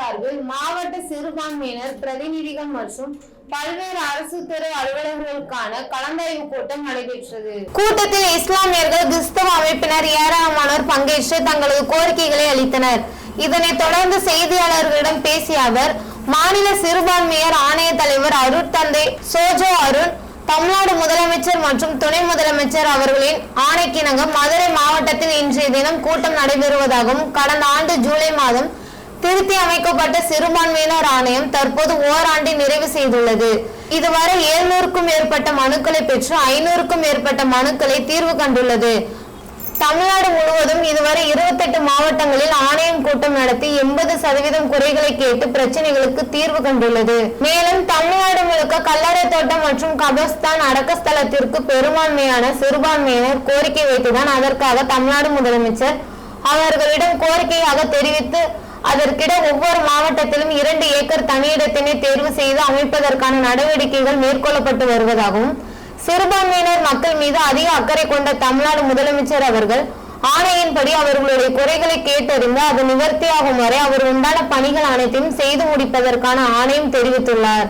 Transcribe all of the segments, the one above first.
சார்பில் மாவட்ட சிறுபான்மையினர் பிரதிநிதிகள் மற்றும் பல்வேறு அரசு துறை அலுவலர்களுக்கான கலந்தாய்வு கூட்டம் நடைபெற்றது. கூட்டத்தில் இஸ்லாமியர்கள் கிறிஸ்தவ அமைப்பினர் ஏராளமானோர் பங்கேற்று தங்களது கோரிக்கைகளை அளித்தனர். இதனைத் தொடர்ந்து செய்தியாளர்களிடம் பேசிய அவர் மாநில சிறுபான்மையர் ஆணைய தலைவர் அருட்தந்தை சோஜோ அருண் தமிழ்நாடு முதலமைச்சர் மற்றும் துணை முதலமைச்சர் அவர்களின் ஆணைக்கிணங்க மதுரை மாவட்டத்தில் இன்றைய தினம் கூட்டம் நடைபெறுவதாகவும் கடந்த ஆண்டு ஜூலை மாதம் திருத்தி அமைக்கப்பட்ட சிறுபான்மையினர் ஆணையம் தற்போது ஓராண்டை நிறைவு செய்துள்ளது. இதுவரை எழுநூறுக்கும் மேற்பட்ட மனுக்களை பெற்று ஐநூறுக்கும் மேற்பட்ட மனுக்களை தீர்வு கண்டுள்ளது. தமிழ்நாடு முழுவதும் இதுவரை இருபத்தெட்டு மாவட்டங்களில் ஆணையம் கூட்டம் நடத்தி எண்பது சதவீதம் குறைகளை கேட்டு பிரச்சனைகளுக்கு தீர்வு கண்டுள்ளது. மேலும் தமிழ்நாடு முழுக்க கல்லறை தோட்டம் மற்றும் கபஸ்தான் அடக்கஸ்தலத்திற்கு பெரும்பான்மையான சிறுபான்மையினர் கோரிக்கை வைத்துதான் அதற்காக தமிழ்நாடு முதலமைச்சர் அவர்களிடம் கோரிக்கையாக தெரிவித்து அதற்கிட ஒவ்வொரு மாவட்டத்திலும் இரண்டு ஏக்கர் தனியிடத்தினை தேர்வு செய்து அமைப்பதற்கான நடவடிக்கைகள் மேற்கொள்ளப்பட்டு வருவதாகவும் சிறுபான்மையினர் மக்கள் மீது அதிக அக்கறை கொண்ட தமிழ்நாடு முதலமைச்சர் அவர்கள் ஆணையின்படி அவர்களுடைய குறைகளை கேட்டறிந்து அது நிவர்த்தியாகும் வரை அவர் உண்டான பணிகள் அனைத்தையும் செய்து முடிப்பதற்கான ஆணையம் தெரிவித்துள்ளார்.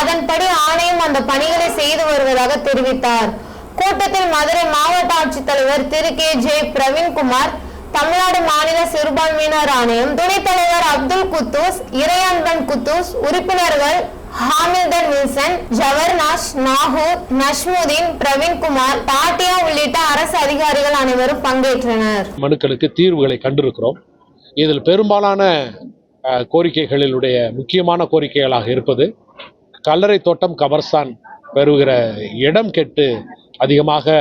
அதன்படி ஆணையம் அந்த பணிகளை செய்து வருவதாக தெரிவித்தார். கூட்டத்தில் மதுரை மாவட்ட ஆட்சித்தலைவர் திரு கே ஜே பிரவீன்குமார் தமிழ்நாடு மாநில சிறுபான்மையினர் ஆணையம் துணைத் தலைவர் அப்துல் குத்தூஸ் இறையன்பன் குத்தூஸ் உறுப்பினர்கள் ஹாமில்டன் வில்சன் ஜவர்னாஷ் நாகூர் நஷ்முதீன் பிரவீன்குமார் பாட்டியா உள்ளிட்ட அரசு அதிகாரிகள் அனைவரும் பங்கேற்றனர். மனுக்களுக்கு தீர்வுகளை கண்டிருக்கிறோம். இதில் பெரும்பாலான கோரிக்கைகளினுடைய முக்கியமான கோரிக்கைகளாக இருப்பது கல்லறை தோட்டம் கபர்ஸ்தான் பெறுகிற இடம் கெட்டு அதிகமாக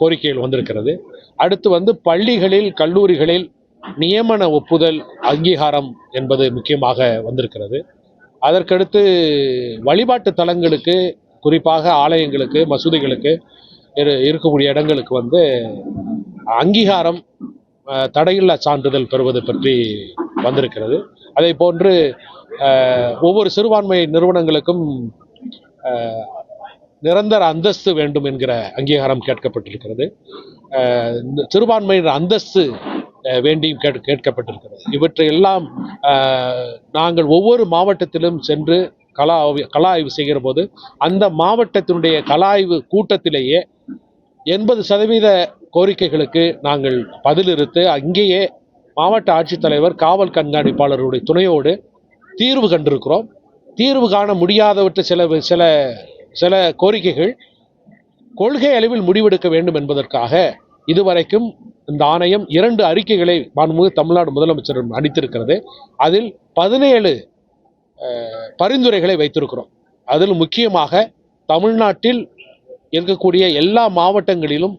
கோரிக்கைகள் வந்திருக்கிறது. அடுத்து வந்து பள்ளிகளில் கல்லூரிகளில் நியமன ஒப்புதல் அங்கீகாரம் என்பது முக்கியமாக வந்திருக்கிறது. அதற்கடுத்து வழிபாட்டு தலங்களுக்கு குறிப்பாக ஆலயங்களுக்கு மசூதிகளுக்கு இரு- இருக்கக்கூடிய இடங்களுக்கு வந்து அங்கீகாரம் தடையில்லா சான்றிதழ் பெறுவது பற்றி வந்திருக்கிறது. அதே போன்று ஒவ்வொரு சிறுபான்மை நிறுவனங்களுக்கும் நிரந்தர அந்தஸ்து வேண்டும் என்கிற அங்கீகாரம் கேட்கப்பட்டிருக்கிறது. இந்த சிறுபான்மையினர் அந்தஸ்து வேண்டியும் கேட் கேட்கப்பட்டிருக்கிறது. இவற்றை எல்லாம் நாங்கள் ஒவ்வொரு மாவட்டத்திலும் சென்று கலா ஆய்வு- கலா ஆய்வு செய்கிற போது அந்த மாவட்டத்தினுடைய கலா ஆய்வு கூட்டத்திலேயே எண்பது சதவீத கோரிக்கைகளுக்கு நாங்கள் பதிலிறுத்து அங்கேயே மாவட்ட ஆட்சித்தலைவர் காவல் கண்காணிப்பாளருடைய துணையோடு தீர்வு கண்டிருக்கிறோம். தீர்வு காண முடியாதவற்றை சில சில சில கோரிக்கைகள் கொள்கை அளவில் முடிவெடுக்க வேண்டும் என்பதற்காக இதுவரைக்கும் இந்த ஆணையம் இரண்டு அறிக்கைகளை மாண்புமிகு தமிழ்நாடு முதலமைச்சர் அளித்திருக்கிறது. அதில் பதினேழு பரிந்துரைகளை வைத்திருக்கிறோம். அதில் முக்கியமாக தமிழ்நாட்டில் இருக்கக்கூடிய எல்லா மாவட்டங்களிலும்